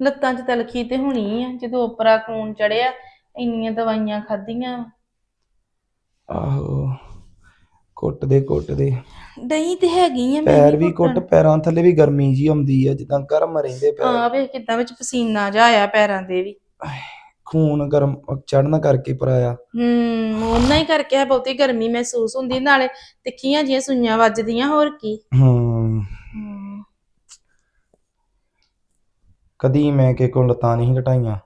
ਲੱਤਾਂ 'ਚ ਤਲਖੀ ਤੇ ਹੋਣੀ ਆ ਜਦੋਂ ਉਪਰਾ ਖੂਨ ਚੜਿਆ ਇੰਨੀਆਂ ਦਵਾਈਆਂ ਖਾਧੀਆਂ। ਆਹੋ ਕੁੱਟਦੇ ਕੁੱਟਦੇ। ਦਹੀਂ ਤੇ ਹੈਗੀ ਆ ਮੈਂ ਪੈਰ ਵੀ ਕੁੱਟ ਪੈਰਾਂ ਥੱਲੇ ਵੀ ਗਰਮੀ ਜੀ ਆਉਂਦੀ ਆ ਜਿੱਦਾਂ ਗਰਮ ਰਹਿੰਦੇ ਪੈਰ। ਆ ਵੇਖ ਕਿੱਦਾਂ ਵਿੱਚ ਪਸੀਨਾ ਜਾ ਆਇਆ ਪੈਰਾਂ ਦੇ ਵੀ। ਖੂਨ ਗਰਮ ਚੜਨ ਕਰਕੇ ਪਰਾਇਆ। ਹੂੰ ਉਹਨਾਂ ਹੀ ਕਰਕੇ ਬਹੁਤੀ ਗਰਮੀ ਮਹਿਸੂਸ ਹੁੰਦੀ ਨਾਲੇ ਤਿੱਖੀਆਂ ਜੀਆਂ ਸੁਈਆਂ ਵੱਜਦੀਆਂ ਹੋਰ ਕੀ। ਹੂੰ। ਕਦੀ ਮੈਂ ਕਿ ਕੋਲ ਲੱਤਾਂ ਨਹੀਂ ਘਟਾਈਆਂ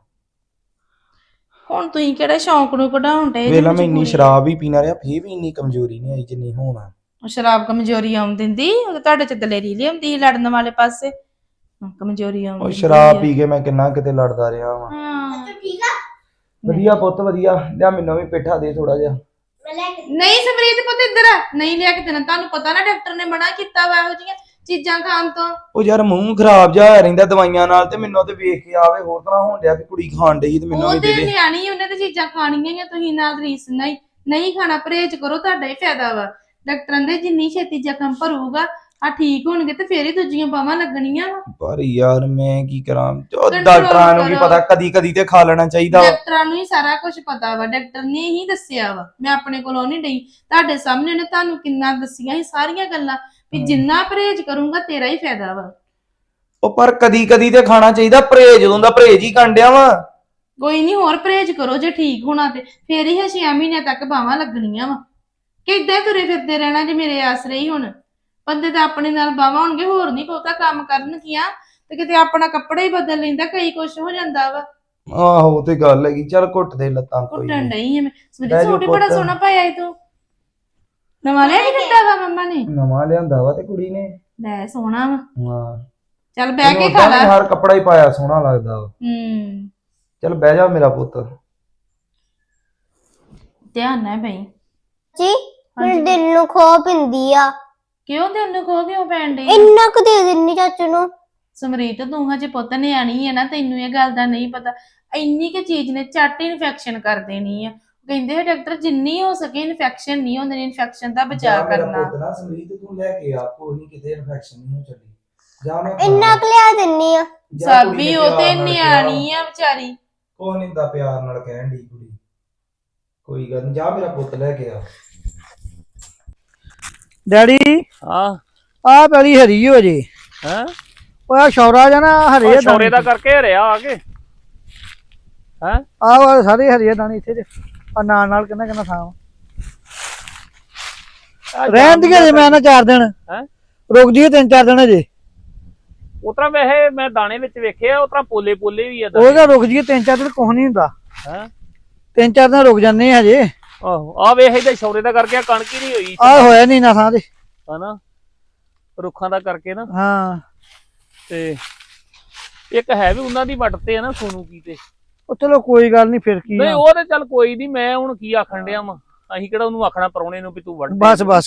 ਹੁਣ ਤੁਸੀਂ ਕਿਹੜਾ ਸ਼ੌਂਕ ਨੂੰ ਕਢਾਉਣ ਡੇ ਵੇਲਾ ਮੈਂ ਇੰਨੀ ਸ਼ਰਾਬ ਹੀ ਪੀਣਾ ਰਿਹਾ ਫੇਰ ਵੀ ਇੰਨੀ ਕਮਜ਼ੋਰੀ ਨਹੀਂ ਆਈ ਜਿੰਨੀ ਹੋਣਾ ਸ਼ਰਾਬ ਕਮਜ਼ੋਰੀ ਆਉਣ ਦਿੰਦੀ ਉਹ ਤਾਂ ਤੁਹਾਡੇ ਚ ਦਲੇਰੀ ਲਿਆਉਂਦੀ ਸੀ ਲੜਨ ਵਾਲੇ ਪਾਸੇ। ਕਮਜ਼ੋਰੀ ਆਉਣ ਉਹ ਸ਼ਰਾਬ। ਪੀ ਕੇ ਮੈਂ ਕਿੰਨਾ ਕਿਤੇ ਲੜਦਾ ਰਿਹਾ ਵਾਂ। ਹਾਂ। ਵਧੀਆ ਪੁੱਤ ਵਧੀਆ। ਲਿਆ ਮੈਨੂੰ ਵੀ ਪੇਠਾ ਦੇ ਥੋੜਾ ਜਿਹਾ। ਨਹੀਂ ਸਮਰੀਤ ਪੁੱਤ ਇੱਧਰ ਆ। ਨਹੀਂ ਲਿਆ ਕੇ ਦੇਣਾ। ਤੁਹਾਨੂੰ ਪਤਾ ਨਾ ਡਾਕਟਰ ਨੇ ਮਨਾ ਕੀਤਾ ਵਾ ਇਹੋ ਜਿਹੀਆਂ। ਚੀਜ਼ਾਂ ਖਾਣ ਤੋਂ? ਉਹ ਯਾਰ ਮੂੰਹ ਖਰਾਬ ਜਾ ਰਹਿੰਦਾ ਦਵਾਈਆਂ ਨਾਲ ਤੇ ਮੈਨੂੰ ਤੇ ਵੇਖ ਕੇ ਆਵੇ ਹੋਰ ਤਰ੍ਹਾਂ ਹੋਣ ਡਿਆ ਵੀ ਕੁੜੀ ਖਾਣ ਡਈ ਤੇ ਮੈਨੂੰ ਵੀ ਦੇ ਤੇ ਦੇ। ਨਿਆਣੀ ਉਹਨੇ ਤੇ ਚੀਜ਼ਾਂ ਖਾਣੀਆਂ ਹੀ ਆ ਤੁਸੀਂ ਨਾਲ ਰੀਸ ਨਹੀਂ ਨਹੀਂ ਖਾਣਾ ਪਰਹੇਜ ਕਰੋ ਤੁਹਾਡਾ ਹੀ ਫਾਇਦਾ ਵਾ। ਡਾਕਟਰਾਂ ਦੇ ਜਿੰਨੀ ਛੇਤੀ ਜ਼ਖਮ ਭਰੂਗਾ ਆ ਠੀਕ ਹੋਣਗੇ ਤੇ ਫੇਰ ਹੀ ਦੂਜੀਆਂ ਬਾਹਾਂ ਲੱਗਣੀਆਂ ਵਾ। ਪਰ ਯਾਰ ਮੈਂ ਕੀ ਕਰਾਂ ਉਹ Control ਡਾਕਟਰਾਂ ਨੂੰ ਕੀ ਕਰੋ। ਪਤਾ ਕਦੀ ਕਦੀ ਤੇ ਖਾ ਲੈਣਾ ਚਾਹੀਦਾ ਵਾ। ਡਾਕਟਰਾਂ ਨੂੰ ਹੀ ਸਾਰਾ ਕੁਝ ਪਤਾ ਵਾ ਡਾਕਟਰ ਨੇ ਹੀ ਦੱਸਿਆ ਵਾ ਮੈਂ ਆਪਣੇ ਕੋਲੋਂ ਨਹੀਂ ਡਈ। ਤੁਹਾਡੇ ਸਾਹਮਣੇ ਉਹਨੇ ਤੁਹਾਨੂੰ ਕਿੰਨਾ ਦੱਸੀਆਂ ਸੀ ਸਾਰੀਆਂ ਗੱਲਾਂ। ਵੀ ਜਿੰਨਾ ਪਰਹੇਜ ਕਰੂੰਗਾ ਤੇਰਾ ਹੀ ਫਾਇਦਾ ਵਾ। ਉਹ ਪਰ ਕਦੀ ਕਦੀ ਤੇ ਖਾਣਾ ਚਾਹੀਦਾ ਪਰਹੇਜ ਜਦੋਂ ਦਾ ਪਰਹੇਜ ਹੀ ਕੰਡਿਆ ਵਾ। ਕੋਈ ਨਹੀਂ ਹੋਰ ਪਰਹੇਜ ਕਰੋ ਜੇ ਠੀਕ ਹੋਣਾ ਤੇ। ਫੇਰ ਹੀ 6 ਮਹੀਨਿਆਂ ਤੱਕ ਬਾਹਾਂ ਲੱਗਣੀਆਂ ਵਾ। ਕਿੱਦਾਂ ਤੁਰੇ ਫਿਰਦੇ ਰਹਿਣਾ ਜੇ ਮੇਰੇ ਆਸਰੇ ਹੀ ਹੁਣ? ਬੰਦੇ ਤਾਂ ਆਪਣੇ ਨਾਲ ਬਾਹਾਂ ਹੋਣਗੇ ਹੋਰ ਨਹੀਂ ਬਹੁਤਾ ਕੰਮ ਕਰਨਗੀਆਂ ਤੇ ਕਿਤੇ ਆਪਣਾ ਕੱਪੜਾ ਹੀ ਬਦਲ ਲੈਂਦਾ ਕਈ ਕੁਛ ਹੋ ਜਾਂਦਾ ਵਾ। ਆਹੋ ਉਹ ਤੇ ਗੱਲ ਹੈਗੀ ਚੱਲ ਘੁੱਟ ਦੇ ਲੱਤਾਂ ਕੋਈ ਕੁੱਟਣ ਨੀ। ਡਈ ਐ ਮੈਂ। ਸਮਝੀ ਸੂਟ ਹੀ ਬੜਾ। ਸੋਹਣਾ ਪਾਇਆ ਈ ਤੂੰ। ਨਵਾਂ ਲਿਆ ਕਿ ਦਿੱਤਾ ਵਾ ਮੰਮਾ ਨੇ? ਨਵਾਂ ਲਿਆਂਦਾ ਵਾ ਤੇ ਕੁੜੀ ਨੇ। ਲੈ ਸੋਹਣਾ ਵਾ। ਹਾਂ। ਚੱਲ ਬਹਿ ਕੇ ਖਾ ਲੈ। ਹਰ ਕੱਪੜਾ ਹੀ ਪਾਇਆ ਸੋਹਣਾ ਲੱਗਦਾ ਵਾ। ਹੂੰ। ਚੱਲ ਬਹਿ ਜਾ ਮੇਰਾ ਪੁੱਤ। ਧਿਆਨ ਨਾਲ ਬਈ। ਜੀ ਮੇਰੇ ਦਿਲ ਨੂੰ ਖੋ ਪਿੰਦੀ ਆ। ਕਿਉਂ ਦਿਲ ਨੂੰ ਖੋ ਕਿਉਂ ਪੈਣ ਡਈ? ਇੰਨਾ ਕੁ ਦੇ ਦਿੰਨੀ ਚਾਚੂ ਨੂੰ। ਸਮਰੀਤ ਤੂੰ ਹਜੇ ਪੁੱਤ ਨਿਆਣੀ ਹੈ ਨਾ ਤੈਨੂੰ ਇਹ ਗੱਲ ਦਾ ਨਹੀਂ ਪਤਾ। ਇੰਨੀ ਕਿ ਚੀਜ਼ ਨੇ ਝੱਟ ਇਨਫੈਕਸ਼ਨ ਕਰ ਦੇਣੀ ਆ। ਕਹਿੰਦੇ ਆ ਡਾਕਟਰ ਜਿੰਨੀ ਹੋ ਸਕੇ ਇਨਫੈਕਸ਼ਨ ਨਹੀਂ ਹੁੰਦੀ ਇਨਫੈਕਸ਼ਨ ਦਾ ਬਚਾਅ ਕਰਨਾ। ਨਾ ਸਮਰੀਤ ਤੂੰ ਲੈ ਕੇ ਆ ਕੋਈ ਨਹੀਂ ਕਿਤੇ ਇਨਫੈਕਸ਼ਨ ਨਹੀਂ ਹੋ ਚੱਲੀ। ਜਾ ਮੈਂ ਇੰਨਾ ਕੁ ਲਿਆ ਦਿੰਨੀ ਆ। ਸਾਬੀ ਉਹ ਤੇ ਨਿਆਣੀ ਆ ਵਿਚਾਰੀ। ਕੋਈ ਨਹੀਂ ਦਾ ਪਿਆਰ ਨਾਲ ਕਹਿਣ ਦੀ ਕੁੜੀ। ਕੋਈ ਗੱਲ ਨਹੀਂ ਜਾ ਮੇਰਾ ਪੁੱਤ ਲੈ ਕੇ ਆ। ਡੈਡੀ ਹਾਂ। ਆ ਪਹਿਲੀ ਹਰੀ ਹੋ ਜੇ। ਹੈ? ਉਹ ਆ ਸ਼ੌਰਾ ਜਾਂ ਨਾ ਹਰੇ ਉਹ ਛੋਰੇ ਦਾ ਕਰਕੇ ਹਰਿਆ ਆ ਕੇ। ਹੈ? ਆ ਵਾ ਸਾਰੇ ਹਰੀਏ ਦਾਣੇ ਇੱਥੇ ਜੇ। ਆ ਨਾਲ ਨਾਲ ਕਿੰਨਾ ਕਿੰਨਾ ਥਾਂ। ਰਹਿਣ ਦੀ ਜੇ ਮੈਂ ਨਾ ਚਾਰ ਦਿਨ। ਹੈਂ? ਰੁਕ ਜੀ ਤਿੰਨ ਚਾਰ ਦਿਨ ਜੇ ਉਤਰਾ ਵੈਸੇ ਮੈਂ ਦਾਣੇ ਵਿੱਚ ਵੇਖਿਆ ਉਤਰਾ ਪੋਲੇ ਪੋਲੇ ਵੀ ਆ ਉਹਦਾ ਰੁਕ ਜੀ ਤਿੰਨ ਚਾਰ ਦਿਨ ਕੁਛ ਨਹੀਂ ਹੁੰਦਾ। ਹੈ? ਤਿੰਨ ਚਾਰ ਦਿਨ ਰੁਕ ਜਾਂਦੇ ਆ ਹਜੇ। ਆਹੋ ਆ ਵੇਖ ਇਹਦੇ ਛੋਰੇ ਦਾ ਕਰਕੇ ਕਣਕ ਹੀ ਨਹੀਂ ਹੋਈ। ਆ ਹੋਇਆ ਨਹੀਂ ਨਾ ਥਾਂ ਦੇ ਹਨਾ? ਰੁੱਖਾਂ ਦਾ ਕਰਕੇ ਨਾ। ਹਾਂ। ਤੇ ਇੱਕ ਹੈ ਵੀ ਉਹਨਾਂ ਦੀ ਵੱਟ ਤੇ ਆ ਨਾ ਸੋਨੂ ਕੀ ਤੇ। ਉਹ ਚਲੋ ਕੋਈ ਗੱਲ ਨਹੀਂ ਫਿਰ ਕੀ ਨਹੀਂ ਆ। ਉਹ ਤੇ ਚੱਲ ਕੋਈ ਨਹੀਂ ਮੈਂ ਹੁਣ ਕੀ ਆਖਣ ਡਿਆ ਵਾਂ? ਅਸੀਂ ਕਿਹੜਾ ਉਹਨੂੰ ਆਖਣਾ ਪਰੌਣੇ ਨੂੰ ਵੀ ਤੂੰ ਵੱਢ ਦੇ। ਬਸ ਬਸ।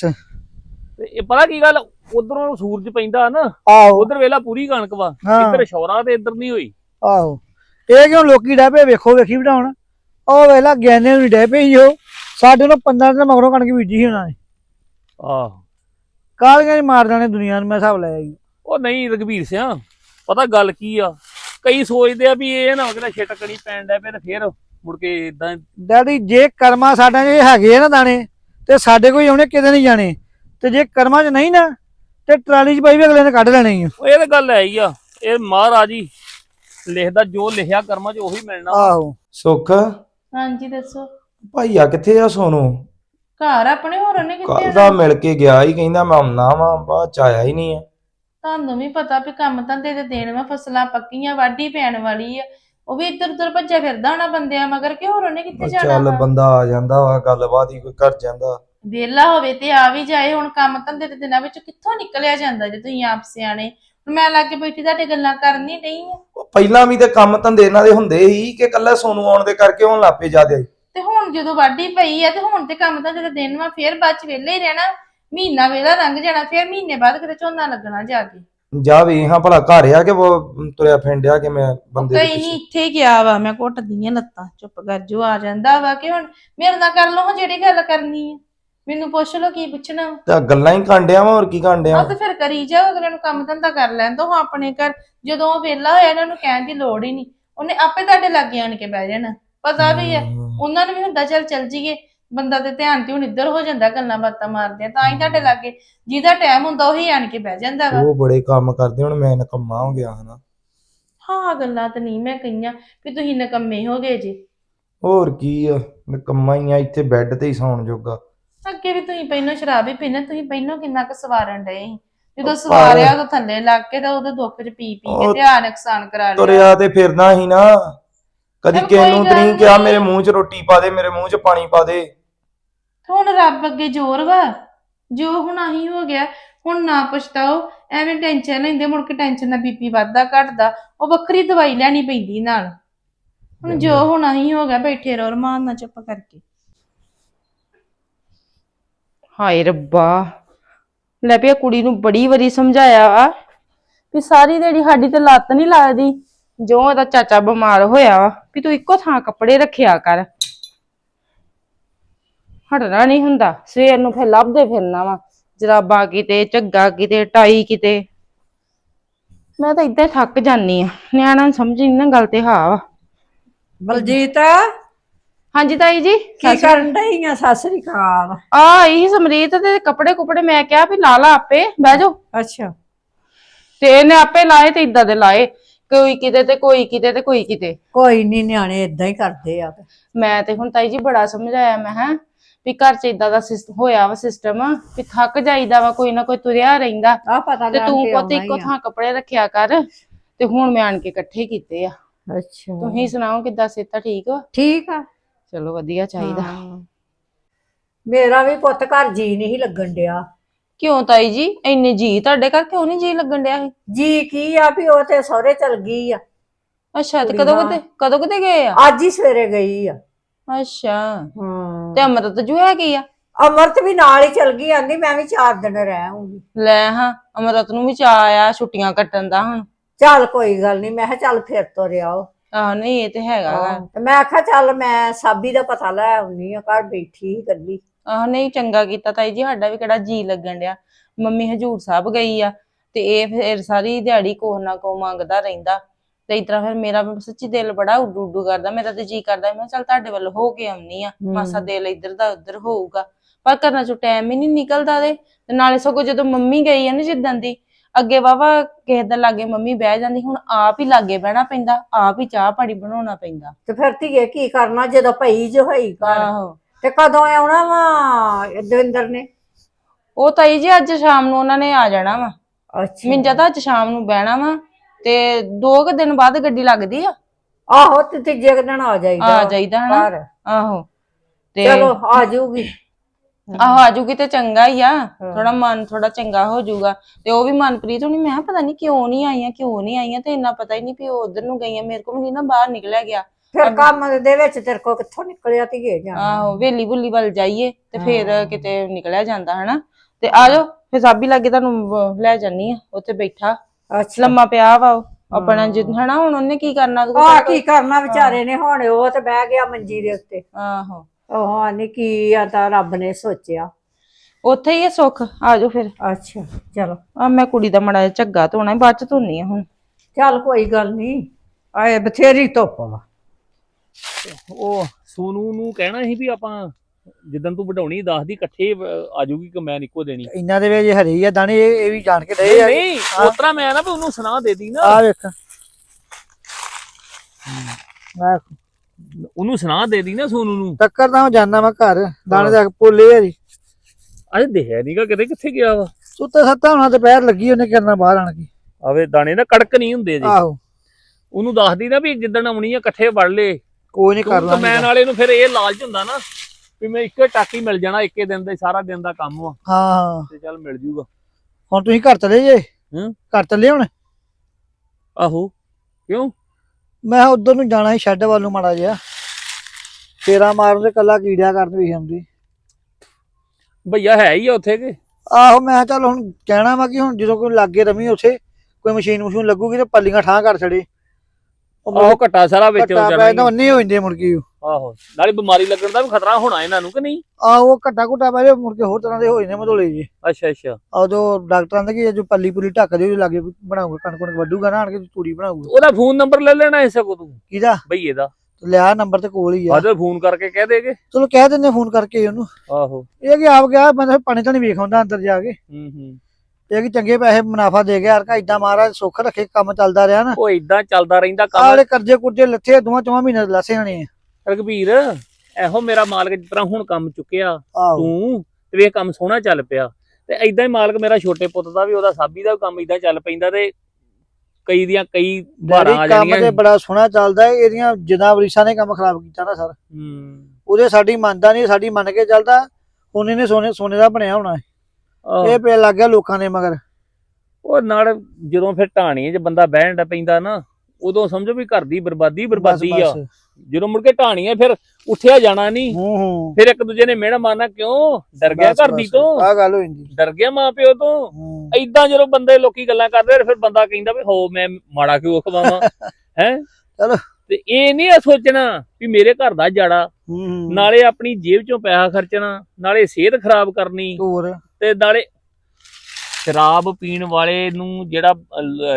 ਤੇ ਇਹ ਪਤਾ ਕੀ ਗੱਲ ਉਧਰੋਂ ਸੂਰਜ ਪੈਂਦਾ ਨਾ ਆਹੋ। ਉਧਰ ਵੇਲਾ ਪੂਰੀ ਕਣਕ ਵਾ ਹਾਂ। ਇੱਧਰ ਸ਼ੌਰਾ ਤੇ ਇੱਧਰ ਨਹੀਂ ਹੋਈ। ਆਹੋ। ਇਹ ਕਿਉਂ ਲੋਕੀ ਡੈ ਪਏ ਵੇਖੋ ਵੇਖੀ ਵਢਾਉਣ ਉਹ ਵੇਲਾ ਗਿਆਨੇ ਨੂੰ ਡੈ ਪਏ ਸੀ ਉਹ। ਸਾਡੇ ਨੂੰ 15 ਦਿਨ ਮਗਰੋਂ ਕਣਕ ਬੀਜੀ ਸੀ ਉਹਨਾਂ ਨੇ। ਆਹ। ਕਾਲੀਆਂ ਹੀ ਮਾਰ ਜਾਣੇ ਦੁਨੀਆ ਨੂੰ ਮੈਂ ਹਿਸਾਬ ਲਾਇਆ ਜੀ। ਉਹ ਨਹੀਂ ਰਘਬੀਰ ਸਿਆ ਪਤਾ ਗੱਲ ਕੀ ਆ? ਕਈ ਸੋਚਦੇ ਆ ਵੀ ਇਹ ਨਾ ਕਿਤੇ ਛਿਟਕਣੀ ਪੈਣ ਡੈ ਪਏ ਤੇ ਫੇਰ ਮੁੜ ਕੇ ਇਦਾਂ ਡੈਡੀ ਜੇ ਕਰਮਾਂ ਸਾਡਾਂ ਇਹ ਹੈਗੇ ਆ ਨਾ ਦਾਣੇ ਤੇ ਸਾਡੇ ਕੋਈ ਆਉਣੇ ਕਿਤੇ ਨਹੀਂ ਜਾਣੇ। ਤੇ ਜੇ ਕਰਮਾਂ 'ਚ ਨਹੀਂ ਨਾ ਤੇ ਟਰਾਲੀ 'ਚ ਪਾਈ ਵੀ ਅਗਲੇ ਨੇ ਕੱਢ ਲੈਣੇ ਹੀ ਆ। ਉਹ ਇਹ ਤਾਂ ਗੱਲ ਹੈ ਹੀ ਆ। ਇਹ ਮਹਾਰਾਜ ਹੀ ਲਿਖਦਾ ਜੋ ਲਿਖਿਆ ਕਰਮਾਂ 'ਚ ਉਹੀ ਮਿਲਣਾ। ਆਹੋ। ਸੁੱਖ? ਹਾਂਜੀ ਦੱਸੋ। ਭਾਈਆ ਕਿੱਥੇ ਆ ਸੋਨੂੰ? ਘਰ ਆਪਣੇ ਹੋਰ ਉਹਨੇ ਕਿੱਥੇ ਕੱਲ? ਦਾ ਮਿਲ ਕੇ ਗਿਆ ਹੀ ਕਹਿੰਦਾ ਮੈਂ ਆਉਣਾ ਵਾਂ ਬਾਅਦ ਚ ਆਇਆ ਹੀ ਨਹੀਂ ਹੈ ਤੁਹਾਨੂੰ ਵੀ ਪਤਾ ਵੀ ਕੰਮ ਧੰਦੇ ਤੇ ਦੇਣ ਵਾ ਫਸਲਾਂ ਪੱਕੀਆਂ ਵਾਢੀ ਪੈਣ ਵਾਲੀ ਆ। ਉਹ ਵੀ ਇੱਧਰ ਉੱਧਰ ਭੱਜਿਆ ਫਿਰਦਾ ਹੋਣਾ ਬੰਦਿਆਂ ਮਗਰ ਕਿ ਹੋਰ ਉਹਨੇ ਕਿੱਥੇ ਜਾਣਾ ਚੱਲ ਵਾ? ਬੰਦਾ ਆ ਜਾਂਦਾ ਵਾ ਗੱਲਬਾਤ ਹੀ ਕੋਈ ਕਰ ਜਾਂਦਾ। ਵਿਹਲਾ ਹੋਵੇ ਤੇ ਆ ਵੀ ਜਾਏ ਹੁਣ ਕੰਮ ਧੰਦੇ ਦੇ ਦਿਨਾਂ ਵਿੱਚ ਕਿੱਥੋਂ ਨਿਕਲਿਆ ਜਾਂਦਾ ਜੇ ਤੁਸੀਂ ਆਪ ਸਿਆਣੇ? ਹੁਣ ਮੈਂ ਲਾਗੇ ਬੈਠੀ ਤੁਹਾਡੇ ਗੱਲਾਂ ਕਰਨ ਨਹੀਂ ਆ। ਉਹ ਪਹਿਲਾਂ ਵੀ ਤੇ ਕੰਮ ਧੰਦੇ ਇਹਨਾਂ ਦੇ ਹੁੰਦੇ ਸੀ ਕਿ ਕੱਲਾ ਸੋਨੂੰ ਆਉਣ ਦੇ ਕਰਕੇ ਹੁਣ ਲਾਪੇ ਜਾਦੇ ਤੇ ਹੁਣ ਜਦੋਂ ਵਾਢੀ ਪਈ ਆ ਤੇ ਹੁਣ ਤੇ ਕੰਮ ਧੰਦੇ ਦੇ ਦਿਨ ਵਾ ਫੇਰ ਬਾਅਦ ਚ ਵਿਹਲੇ ਹੀ ਰਹਿਣਾ। ਮਹੀਨਾ ਵੇਲਾ ਲੰਘ ਜਾਣਾ ਫੇਰ ਮਹੀਨੇ ਬਾਅਦ ਕਿਤੇ ਝੋਨਾ ਲੱਗਣਾ ਜਾ ਕੇ। ਜਾ ਵੀ ਹਾਂ ਭਲਾ ਘਰ ਆ ਕਿ ਉਹ ਤੁਰਿਆ ਫਿੰਡਿਆ ਕਿ ਮੈਂ ਬੰਦੇ ਦੇ ਕਈ ਨਹੀਂ ਇੱਥੇ ਹੀ ਗਿਆ ਵਾ ਮੈਂ ਘੁੱਟਦੀ ਆ ਲੱਤਾਂ ਚੁੱਪ ਕਰ ਜੋ ਆ ਜਾਂਦਾ ਵਾ ਕਿ ਹੁਣ ਮੇਰੇ ਨਾਲ ਕਰ ਲਓ ਜਿਹੜੀ ਗੱਲ ਕਰਨੀ ਆ। ਮੈਨੂੰ ਪੁੱਛ ਲਓ ਕੀ ਪੁੱਛਣਾ ਵਾ। ਤੇ ਆਹ ਗੱਲਾਂ ਹੀ ਕਾਂਡਿਆ ਵਾ ਹੋਰ ਕੀ ਕਾਂਡਿਆ ਆ ਤਾਂ ਫਿਰ ਕਰੀ ਜਾ ਅਗਲੇ ਨੂੰ ਕੰਮ ਧੰਦਾ ਕਰ ਲੈਣ ਦੋ ਆਪਣੇ ਘਰ। ਜਦੋਂ ਉਹ ਵਿਹਲਾ ਹੋਇਆ ਇਹਨਾਂ ਨੂੰ ਕਹਿਣ ਦੀ ਲੋੜ ਹੀ ਨਹੀਂ ਉਹਨੇ ਆਪੇ ਤੁਹਾਡੇ ਲਾਗੇ ਆਣ ਕੇ ਬਹਿ ਜਾਣਾ। ਪਤਾ ਵੀ ਹੈ। ਉਹਨਾਂ ਨੂੰ ਵੀ ਹੁੰਦਾ ਚੱਲ ਚੱਲ ਜੀਏ ਬੰਦਾ ਤੇ ਧਿਆਨ ਤੇ ਹੁਣ ਇੱਧਰ ਹੋ ਜਾਂਦਾ ਗੱਲਾਂ ਬਾਤਾਂ ਮਾਰਦੇ ਆ ਤਾਂ ਹੀ ਤੁਹਾਡੇ ਲਾਗੇ ਜਿਹਦਾ ਟਾਈਮ ਹੁੰਦਾ ਉਹੀ ਆਣ ਕੇ ਬਹਿ ਜਾਂਦਾ ਵਾ। ਉਹ ਬੜੇ ਕੰਮ ਕਰਦੇ ਹੁਣ ਮੈਂ ਨਕਮਾ ਹੋ ਗਿਆ ਹਨਾ। ਹਾਂ ਗੱਲਾਂ ਤਾਂ ਨਹੀਂ ਮੈਂ ਕਹੀਆਂ ਵੀ ਤੁਸੀਂ ਨਕੰਮੇ ਹੋ ਗਏ ਜੀ। ਹੋਰ ਕੀ ਆ ਨਕਮਾ ਹੀ ਆ ਇੱਥੇ ਬੈੱਡ ਤੇ ਹੀ ਸੌਣ ਜੋਗਾ। ਅੱਗੇ ਵੀ ਤੁਸੀਂ ਪਹਿਲਾਂ ਸ਼ਰਾਬ ਹੀ ਪੀਣਾ ਤੁਸੀਂ ਪਹਿਲਾਂ ਕਿੰਨਾ ਕੁ ਸਵਾਰਨ ਡਏ ਸੀ? ਜਦੋਂ ਸਵਾਰਿਆ ਉਦੋਂ ਥੱਲੇ ਲੱਗ ਕੇ ਤਾਂ ਉਹਦੇ ਦੁੱਖ 'ਚ ਪੀ ਪੀ ਕੇ ਉਹ ਆ ਨੁਕਸਾਨ ਕਰਾ ਲਿਆ। ਤੁਰਿਆ ਤੇ ਫਿਰਦਾ ਹੀ ਨਾ। ਕਦੀ ਚੱਲ ਕਿਸੇ ਕੋਈ ਨੂੰ ਗੱਲ ਤਰੀ ਕਿਹਾ। ਮੇਰੇ ਮੂੰਹ 'ਚ ਰੋਟੀ ਪਾ ਦੇ ਮੇਰੇ ਮੂੰਹ 'ਚ ਪਾਣੀ ਪਾ ਦੇ। ਹੁਣ ਰੱਬ ਅੱਗੇ ਜ਼ੋਰ ਵਾ। ਜੋ ਹੁਣ ਆਹੀ ਹੋ ਗਿਆ ਹੁਣ ਨਾ ਪਛਤਾਓ ਐਵੇਂ ਟੈਨਸ਼ਨ ਲੈਂਦੇ ਮੁੜ ਕੇ ਟੈਨਸ਼ਨ ਦਾ ਬੀਪੀ ਵੱਧਦਾ ਘਟਦਾ ਉਹ ਵੱਖਰੀ ਦਵਾਈ ਲੈਣੀ ਪੈਂਦੀ ਨਾਲ। ਹੁਣ ਜੋ ਹੁਣ ਆਹੀ ਹੋ ਗਿਆ ਬੈਠੇ ਰਹੋ ਰਮਾਨ ਨਾਲ ਚੁੱਪ ਕਰਕੇ। ਹਾਏ ਰੱਬਾ ਲੈ ਪਿਆ ਕੁੜੀ ਨੂੰ ਬੜੀ ਵਾਰੀ ਸਮਝਾਇਆ ਵਾ ਵੀ ਸਾਰੀ ਦਿਹਾੜੀ ਸਾਡੀ ਤੇ ਲੱਤ ਨਹੀਂ ਲੱਗਦੀ। ਜੋ ਉਹਦਾ ਚਾਚਾ ਬਿਮਾਰ ਹੋਇਆ ਵਾ ਵੀ ਤੂੰ ਇੱਕੋ ਥਾਂ ਕੱਪੜੇ ਰੱਖਿਆ ਕਰ। ਹਟਣਾ ਨਹੀਂ ਹੁੰਦਾ। ਸਵੇਰ ਨੂੰ ਫਿਰ ਲੱਭਦੇ ਫਿਰਨਾ ਵਾ। ਜਰਾਬਾਂ ਕਿਤੇ ਝੱਗਾ ਕਿਤੇ ਟਾਈ ਕਿਤੇ। ਮੈਂ ਤਾਂ ਇਦਾਂ ਥੱਕ ਜਾਨੀ ਆ ਨਿਆਣਾ ਨੂੰ ਸਮਝ ਨਹੀਂ ਨਾ ਗੱਲ ਤੇ ਹਾਂ ਵਾ। ਬਲਜੀਤ? ਹਾਂਜੀ ਤਾਈ ਜੀ ਕੀ ਕਰਨ ਡਈ ਆ? ਸਤਿ ਸ੍ਰੀ ਅਕਾਲ। ਆ ਇਹੀ ਸਮਰੀਤ ਤੇ ਕੱਪੜੇ ਕੁਪੜੇ ਮੈਂ ਕਿਹਾ ਵੀ ਲਾ ਲਾ ਆਪੇ ਬਹਿ ਜਾਓ। ਅੱਛਾ। ਤੇ ਇਹਨੇ ਆਪੇ ਲਾਏ ਤੇ ਇਦਾਂ ਦੇ ਲਾਏ। ਕੋਈ ਕਿਤੇ ਤੇ ਕੋਈ ਕਿਤੇ ਤੇ ਕੋਈ ਕਿਤੇ। ਕੋਈ ਨਹੀਂ ਨਿਆਣੇ ਇਦਾਂ ਹੀ ਕਰਦੇ ਆ। ਮੈਂ ਤੇ ਹੁਣ ਤਾਈ ਜੀ ਬੜਾ ਸਮਝਾਇਆ ਮੈਂ ਹਾਂ ਵੀ ਘਰ ਚ ਇਦਾਂ ਦਾ ਸਿਸਟਮ ਹੋਇਆ ਵਾ ਸਿਸਟਮ ਵੀ ਥੱਕ ਜਾਈਦਾ ਵਾ ਕੋਈ ਨਾ ਕੋਈ ਤੁਰਿਆ ਰਹਿੰਦਾ। ਆ ਪਤਾ ਤੇ ਤੂੰ ਪੁੱਤ ਇੱਕੋ ਹੀ। ਥਾਂ ਕੱਪੜੇ ਰੱਖਿਆ ਕਰ ਤੇ ਹੁਣ ਮੈਂ ਆਣ ਕੇ ਇਕੱਠੇ ਕੀਤੇ ਆ। ਅੱਛਾ। ਤੁਸੀਂ ਸੁਣਾਓ ਕਿੱਦਾਂ ਸਿਹਤਾਂ ਠੀਕ ਵਾ? ਠੀਕ ਆ। ਚਲੋ ਵਧੀਆ ਚਾਹੀਦਾ। ਹਾਂ। ਮੇਰਾ ਵੀ ਪੁੱਤ ਘਰ ਜੀ ਨਹੀਂ ਲੱਗਣ ਡਿਆ। ਕਿਉਂ ਤਾਈ ਜੀ? ਇੰਨੇ ਜੀ ਤੁਹਾਡੇ ਘਰ ਕਿਉਂ ਨਹੀਂ ਜੀ ਲੱਗਣ ਡਿਆ ਸੀ ਜੀ ਕੀ ਆ ਵੀ ਉਹ ਤੇ ਸਹੁਰੇ ਚਲ ਗਈ ਆ। ਅੱਛਾ ਤੇ ਕਦੋਂ ਕਦੋਂ ਕਿਤੇ ਗਏ ਆ? ਅੱਜ ਹੀ ਸਵੇਰੇ ਗਈ ਆ। ਅੱਛਾ। ਹਾਂ। ਤੇ ਅਮਰਤ ਜੂ ਹੈ ਕੀ ਆ? ਅਮਰਤ ਵੀ ਨਾਲ ਹੀ ਚਲ ਗਈ ਆਂਦੀ ਮੈਂ ਵੀ ਚਾਰ ਦਿਨ ਰਹਿ ਆਉਂਗੀ। ਲੈ ਹਾਂ ਅਮਰਤ ਨੂੰ ਵੀ ਚਾਅ ਆਇਆ ਛੁੱਟੀਆਂ ਕੱਟਣ ਦਾ ਹੁਣ। ਚੱਲ ਕੋਈ ਗੱਲ ਨਹੀਂ ਮੈਂ ਕਿਹਾ ਚੱਲ ਫਿਰ ਤੋਂ ਰਿਆਓ ਆਹ ਨਹੀਂ ਇਹ ਤੇ ਹੈਗਾ। ਤੇ ਮੈਂ ਆਖਿਆ ਚੱਲ ਮੈਂ ਸਾਬੀ ਦਾ ਪਤਾ ਲੈ ਆਉਣੀ ਆ ਘਰ ਬੈਠੀ ਹੀ ਕੱਲੀ ਆਹ ਨਹੀਂ ਚੰਗਾ ਕੀਤਾ ਤਾਈ ਜੀ ਸਾਡਾ ਵੀ ਕਿਹੜਾ ਜੀ ਲੱਗਣ ਡਿਆ। ਮੰਮੀ ਹਜੂਰ ਸਾਹਿਬ ਗਈ ਆ ਤੇ ਇਹ ਫਿਰ ਸਾਰੀ ਦਿਹਾੜੀ ਕੋ ਨਾ ਕੋ ਮੰਗਦਾ ਰਹਿੰਦਾ। ਤੇ ਇਸ ਤਰ੍ਹਾਂ ਫਿਰ ਮੇਰਾ ਵੀ ਸੱਚੀ ਦਿਲ ਬੜਾ ਉੱਡੂ ਉੱਡੂ ਕਰਦਾ ਮੇਰਾ ਤੇ ਜੀ ਕਰਦਾ ਮੈਂ ਚੱਲ ਤੁਹਾਡੇ ਵੱਲ ਹੋ ਕੇ ਆਉਣੀ ਆ ਮਾਸਾ ਦਿਲ ਇੱਧਰ ਦਾ ਉੱਧਰ ਹੋਊਗਾ ਪਰ ਕਰਨਾ ਚੋਂ ਟਾਈਮ ਹੀ ਨਹੀਂ ਨਿਕਲਦਾ ਦੇ ਤੇ ਨਾਲੇ ਸਗੋਂ ਜਦੋਂ ਮੰਮੀ ਗਈ ਆ ਨਾ ਜਿੱਦਣ ਦੀ ਅੱਗੇ ਵਾਵਾ ਕਿਸੇ ਦਾ ਲਾਗੇ ਮੰਮੀ ਬਹਿ ਜਾਂਦੀ ਹੁਣ ਆਪ ਹੀ ਲਾਗੇ ਬਹਿਣਾ ਪੈਂਦਾ ਆਪ ਹੀ ਚਾਹ ਪਾਣੀ ਬਣਾਉਣਾ ਪੈਂਦਾ। ਤੇ ਫਿਰ ਧੀਏ ਕੀ ਕਰਨਾ ਜਦੋਂ ਪਈ ਜੋ ਹੋਈ ਘਰ ਆਹੋ। ਤੇ ਕਦੋਂ ਆਉਣਾ ਵਾ ਦਵਿੰਦਰ ਨੇ? ਉਹ ਤਾਈ ਜੀ ਅੱਜ ਸ਼ਾਮ ਨੂੰ ਉਹਨਾਂ ਨੇ ਆ ਜਾਣਾ ਵਾ। ਅੱਛਾ। ਮਿੰਜਾ ਤਾਂ ਅੱਜ ਸ਼ਾਮ ਨੂੰ ਬਹਿਣਾ ਵਾ ਤੇ ਦੋ ਕੁ ਦਿਨ ਬਾਅਦ ਗੱਡੀ ਲੱਗਦੀ ਆ? ਆਹੋ ਤੇ ਤੀਜੇ ਕੁ ਦਿਨ ਆ ਜਾਈਦਾ ਆ ਜਾਈਦਾ ਹਨਾ? ਘਰ। ਆਹੋ। ਤੇ ਚਲੋ ਆ ਜਾਊਗੀ। ਆਹੋ ਆਜੂਗੀ ਤੇ ਚੰਗਾ ਹੀ ਆ। ਥੋੜਾ ਮਨ ਥੋੜਾ ਚੰਗਾ ਹੋ ਜਾਊਗਾ। ਤੇ ਉਹ ਵੀ ਮਨਪ੍ਰੀਤ ਹੁਣੀ ਮੈਂ ਕਿਹਾ ਪਤਾ ਨਹੀਂ ਕਿਉਂ ਨਹੀਂ ਆਈਆਂ ਕਿਉਂ ਨਹੀਂ ਆਈਆਂ ਤੇ ਇੰਨਾ ਪਤਾ ਹੀ ਨਹੀਂ ਵੀ ਉਹ ਉਧਰ ਨੂੰ ਗਈਆਂ। ਮੇਰੇ ਕੋਲ ਵੀ ਨੀ ਨਾ ਬਾਹਰ ਨਿਕਲਿਆ ਗਿਆ। ਫਿਰ ਕੰਮ ਦੇ ਵਿੱਚ ਤੇਰੇ ਕੋ ਕਿੱਥੋਂ ਨਿਕਲਿਆ ਧੀਏ ਜਾਣਾ। ਆਹੋ ਵੇਲੀ ਬੁੱਲੀ ਵੱਲ ਜਾਈਏ ਤੇ ਫੇਰ ਕਿਤੇ ਨਿਕਲਿਆ ਜਾਂਦਾ ਹਨਾ। ਤੇ ਆ ਜਾਓ ਫੇਰ ਸਾਬੀ ਲਾਗੇ ਤੁਹਾਨੂੰ ਅਹ, ਲੈ ਜਾਨੀ ਆ ਉੱਥੇ ਬੈਠਾ। ਅੱਛਾ। ਲੰਮਾ ਪਿਆ ਵਾ ਉਹ। ਆਪਣਾ ਜਿ ਹਨਾ ਹੁਣ ਉਹਨੇ ਕੀ ਕਰਨਾ ਆ ਕੀ ਕਰਨਾ ਵਿਚਾਰੇ ਨੇ ਹੁਣ ਉਹ ਤੇ ਬਹਿ ਗਿਆ ਮੰਜੀ ਦੇ ਉੱਤੇ। ਆਹੋ। ਉਹ ਆਨੀ ਕੀ ਆ ਤਾਂ ਰੱਬ ਨੇ ਸੋਚਿਆ। ਉੱਥੇ ਹੀ ਆ ਸੁੱਖ ਆ ਜਾਓ ਫਿਰ। ਅੱਛਾ ਚਲੋ। ਆ ਮੈਂ ਕੁੜੀ ਦਾ ਮੜਾ ਝੱਗਾ ਧੋਣਾ ਬਾਅਦ ਚ ਧੋਣੀ ਆ ਹੁਣ। ਚੱਲ ਕੋਈ ਗੱਲ ਨਹੀਂ ਆਏ ਬਥੇਰੀ ਧੁੱਪ ਵਾ। ਉਹ ਸੋਨੂ ਨੂੰ ਕਹਿਣਾ ਸੀ ਵੀ ਆਪਾਂ ਜਿੱਦਣ ਤੂੰ ਵਡਾਉਣੀ ਦੱਸਦੀ ਇਕੱਠੇ ਆ ਜਾਊਗੀ ਕਮੈਨ ਇੱਕੋ ਦੇਣੀ। ਇਹਨਾਂ ਦੇ ਵਿੱਚ ਹਰੇ ਆ ਦਾਣੇ ਇਹ ਇਹ ਵੀ ਜਾਣ ਕੇ ਆ ਨਹੀਂ ਉਤਰਾ ਮੈਂ ਨਾ ਵੀ ਉਹਨੂੰ ਸੁਣਾ ਦੇ ਦੀ ਨਾ। ਆ ਵੇਖ। ਮੈਂ ਉਹਨੂੰ ਸੁਣਾ ਦੇ ਦੀ ਨਾ ਸੋਨੂ ਨੂੰ। ਟੱਕਰ ਤਾਂ ਜਾਣਾ ਮੈਂ ਘਰ ਦਾਣੇ ਦਾ ਪੋਲੇ ਆ ਜੀ। ਅਜੇ ਦੇਖਿਆ ਨਹੀਂਗਾ ਕਿਤੇ ਕਿੱਥੇ ਗਿਆ ਵਾ? ਸੁੱਤਾ ਸੱਤਾ ਹੋਣਾ ਤੇ ਪੈਰ ਲੱਗੀ ਉਹਨੇ ਕਰਨਾ ਬਾਹਰ ਆਣ ਕੇ। ਆਵੇ ਦਾਣੇ ਨਾ ਕੜਕ ਨਹੀਂ ਹੁੰਦੇ ਜੀ। ਆਹੋ। ਉਹਨੂੰ ਦੱਸਦੀ ਨਾ ਵੀ ਜਿੱਦਣ ਆਉਣੀ ਆ ਇਕੱਠੇ ਵੜ ਲੇ। ਕੋਈ ਨਹੀਂ ਕਰ ਲਾਂਗੇ ਕਮੈਨ ਵਾਲੇ ਨੂੰ ਫਿਰ ਇਹ ਲਾਲਚ ਹੁੰਦਾ ਨਾ। ਵੀ ਮੈਂ ਇੱਕੇ ਟਾਕੀ ਮਿਲ ਜਾਣਾ ਇੱਕੇ ਦਿਨ ਦਾ ਹੀ ਸਾਰਾ ਦਿਨ ਦਾ ਕੰਮ ਆ। ਹਾਂ। ਹਾਂ ਤੇ ਚੱਲ ਮਿਲ ਜੂਗਾ। ਹੁਣ ਤੁਸੀਂ ਘਰ ਚਲੇ ਜੇ? ਹੂੰ। ਘਰ ਚੱਲੇ ਹੁਣ? ਆਹੋ। ਕਿਉਂ? ਮੈਂ ਉਧਰ ਨੂੰ ਜਾਣਾ ਸੀ ਸ਼ੈੱਡ ਵੱਲ ਨੂੰ ਮਾੜਾ ਜਿਹਾ। ਫੇਰਾ ਮਾਰਨ ਤੇ ਕੱਲਾ ਕੀੜਿਆ ਕਰਨ ਵੀ ਹੁੰਦੀ। ਭਈਆ ਹੈ ਹੀ ਆ ਉੱਥੇ ਕਿ? ਆਹੋ ਮੈਂ ਚੱਲ ਹੁਣ ਕਹਿਣਾ ਵਾ ਕਿ ਹੁਣ ਜਦੋਂ ਕੋਈ ਲਾਗੇ ਰਮੀ ਉੱਥੇ ਕੋਈ ਮਸ਼ੀਨ ਮਸ਼ੂਨ ਲੱਗੂਗੀ ਤੇ ਪੱਲੀਆਂ ਠਾਂ ਕਰ ਛੜੇ। ਉਹ ਘੱਟਾ ਸਾਰਾ ਵਿੱਚ ਘੱਟਾ ਜਾਣਾ ਪੈ ਹੀ। ਤਾਂ ਹੋ। ਆਹੋ ਨਾਲੇ ਬਿਮਾਰੀ ਲੱਗਣ ਦਾ ਵੀ ਖਤਰਾ ਹੋਣਾ ਇਹਨਾਂ ਨੂੰ ਕਿ ਨਹੀਂ? ਆ ਉਹ ਘੱਟਾ ਘੁੱਟਾ ਪੈ ਮੁੜ ਕੇ ਹੋਰ ਤਰ੍ਹਾਂ ਦੇ ਹੋਏ ਨੇ ਮਧੋਲੇ ਜੀ ਅੱਛਾ ਅੱਛਾ। ਆ ਜੋ ਡਾਕਟਰਾਂ ਦੇ ਕਿ ਜੋ ਪੱਲੀ ਪੁਲੀ ਢੱਕ ਦਿਓ ਲਾਗੇ ਬਣਾਊਗਾ ਕਣਕ ਕਣਕ ਵੱਢੂਗਾ ਨਾ ਆਣ ਕੇ ਤੂੜੀ ਬਣਾਊਗਾ। ਉਹਦਾ ਫੋਨ ਨੰਬਰ ਲੈ ਲੈਣਾ ਇਸੇ ਕੋ ਤੂੰ। ਕਿਹਦਾ? ਬਈਏ ਦਾ ਲਿਆ ਨੰਬਰ ਤੇ ਕੋਲ ਹੀ ਆ। ਆਜੋ ਫੋਨ ਕਰਕੇ ਕਹਿ ਦੇਗੇ ਚਲੋ ਕਹਿ ਦਿੰਦੇ ਫੋਨ ਕਰਕੇ ਉਹਨੂੰ। ਆਹੋ। ਇਹ ਕਿ ਆਪ ਗਿਆ ਬੰਦਾ ਪਾਣੀ ਤਾਂ ਨਹੀਂ ਵੇਖ ਆਉਂਦਾ ਅੰਦਰ ਜਾ ਕੇ। ਹੂੰ ਹੂੰ। ਇਹ ਕਿ ਚੰਗੇ ਪੈਸੇ ਮੁਨਾਫਾ ਦੇ ਗਿਆ ਯਾਰ ਇਦਾਂ ਮਹਾਰਾਜ ਸੁੱਖ ਰੱਖੇ ਕੰਮ ਚੱਲਦਾ ਰਿਹਾ ਨਾ। ਉਹ ਇਦਾਂ ਚੱਲਦਾ ਰਹਿੰਦਾ ਕੰਮ। ਆਲੇ ਕਰਜ਼ੇ ਕੁਰਜ਼ੇ ਲੱਥੇ ਦੋਵਾਂ ਚੋਵਾਂ ਮਹੀਨੇ ਲੱਸੇ ਹੋਣੇ ਰਘਬੀਰ ਇਹੋ ਮੇਰਾ ਮਾਲਕ ਜਿਸ ਤਰ੍ਹਾਂ ਹੁਣ ਕੰਮ ਚੁੱਕਿਆ ਆਹੋ। ਤੂੰ ਤੇ ਵੇਖ ਕੰਮ ਸੋਹਣਾ ਚੱਲ ਪਿਆ। ਤੇ ਐਦਾਂ ਹੀ ਮਾਲਕ ਮੇਰਾ ਛੋਟੇ ਪੁੱਤ ਦਾ ਵੀ ਉਹਦਾ ਸਾਬੀ ਦਾ ਵੀ ਕੰਮ ਇਦਾਂ ਚੱਲ ਪੈਂਦਾ ਤੇ ਕਈ ਦੀਆਂ ਕਈ ਭਾਰਾਂ ਆ ਡੈਡੀ ਕੰਮ ਤੇ ਬੜਾ ਸੋਹਣਾ ਚੱਲਦਾ ਹੈ ਇਹਦੀਆਂ ਜਿੱਦਾਂ ਵਰੀਸਾਂ ਨੇ ਕੰਮ ਖਰਾਬ ਕੀਤਾ ਨਾ ਸਰ। ਹੂੰ। ਉਹਦੇ ਸਾਡੀ ਮੰਨਦਾ ਨਹੀਂ ਸਾਡੀ ਮੰਨ ਕੇ ਚੱਲਦਾ ਹੁਣ ਇਹਨੇ ਸੋਨੇ ਸੋਨੇ ਦਾ ਬਣਿਆ ਹੋਣਾ ਹੈ। ਆਹੋ। ਇਹ ਪੇ ਲੱਗ ਗਿਆ ਲੋਕਾਂ ਦੇ ਮਗਰ। ਉਹ ਨਾਲ ਜਦੋਂ ਫਿਰ ਢਾਣੀਆਂ 'ਚ ਬੰਦਾ ਬਹਿਣ ਦਾ ਪੈਂਦਾ ਨਾ ਉਦੋਂ ਸਮਝੋ ਵੀ ਘਰ ਦੀ ਬਰਬਾਦੀ ਬਰਬਾਦੀ ਆ ਬਸ। ਜਦੋਂ ਮੁੜ ਕੇ ਢਾਣੀਆਂ ਫਿਰ ਉੱਠਿਆ ਜਾਣਾ ਨਹੀਂ ਹੂੰ ਹੂੰ। ਫਿਰ ਇੱਕ ਦੂਜੇ ਨੇ ਮਿਹਣਾ ਮਾਰਨਾ ਕਿਉਂ? ਡਰ ਗਿਆ ਘਰ ਦੀ ਤੋਂ? ਆ ਗੱਲ ਹੋ ਜਾਂਦੀ ਡਰ ਗਿਆ ਮਾਂ ਪਿਓ ਤੋਂ? ਐਦਾਂ ਜਦੋਂ ਬੰਦੇ ਲੋਕੀ ਗੱਲਾਂ ਕਰਦੇ ਫਿਰ ਬੰਦਾ ਕਹਿੰਦਾ ਵੀ ਹੋ ਮੈਂ ਮਾੜਾ ਕਿਉਂ ਖਵਾਵਾਂ ਹੈ? ਚਲੋ। ਤੇ ਇਹ ਨਹੀਂ ਸੋਚਣਾ ਵੀ ਮੇਰੇ ਘਰ ਦਾ ਜਾੜਾ ਨਾਲੇ ਆਪਣੀ ਜੇਬ ਚੋਂ ਪੈਸਾ ਖਰਚਣਾ ਨਾਲੇ ਸਿਹਤ ਖਰਾਬ ਕਰਨੀ ਹੋਰ? ਤੇ ਨਾਲੇ ਸ਼ਰਾਬ ਪੀਣ ਵਾਲੇ ਨੂੰ ਜਿਹੜਾ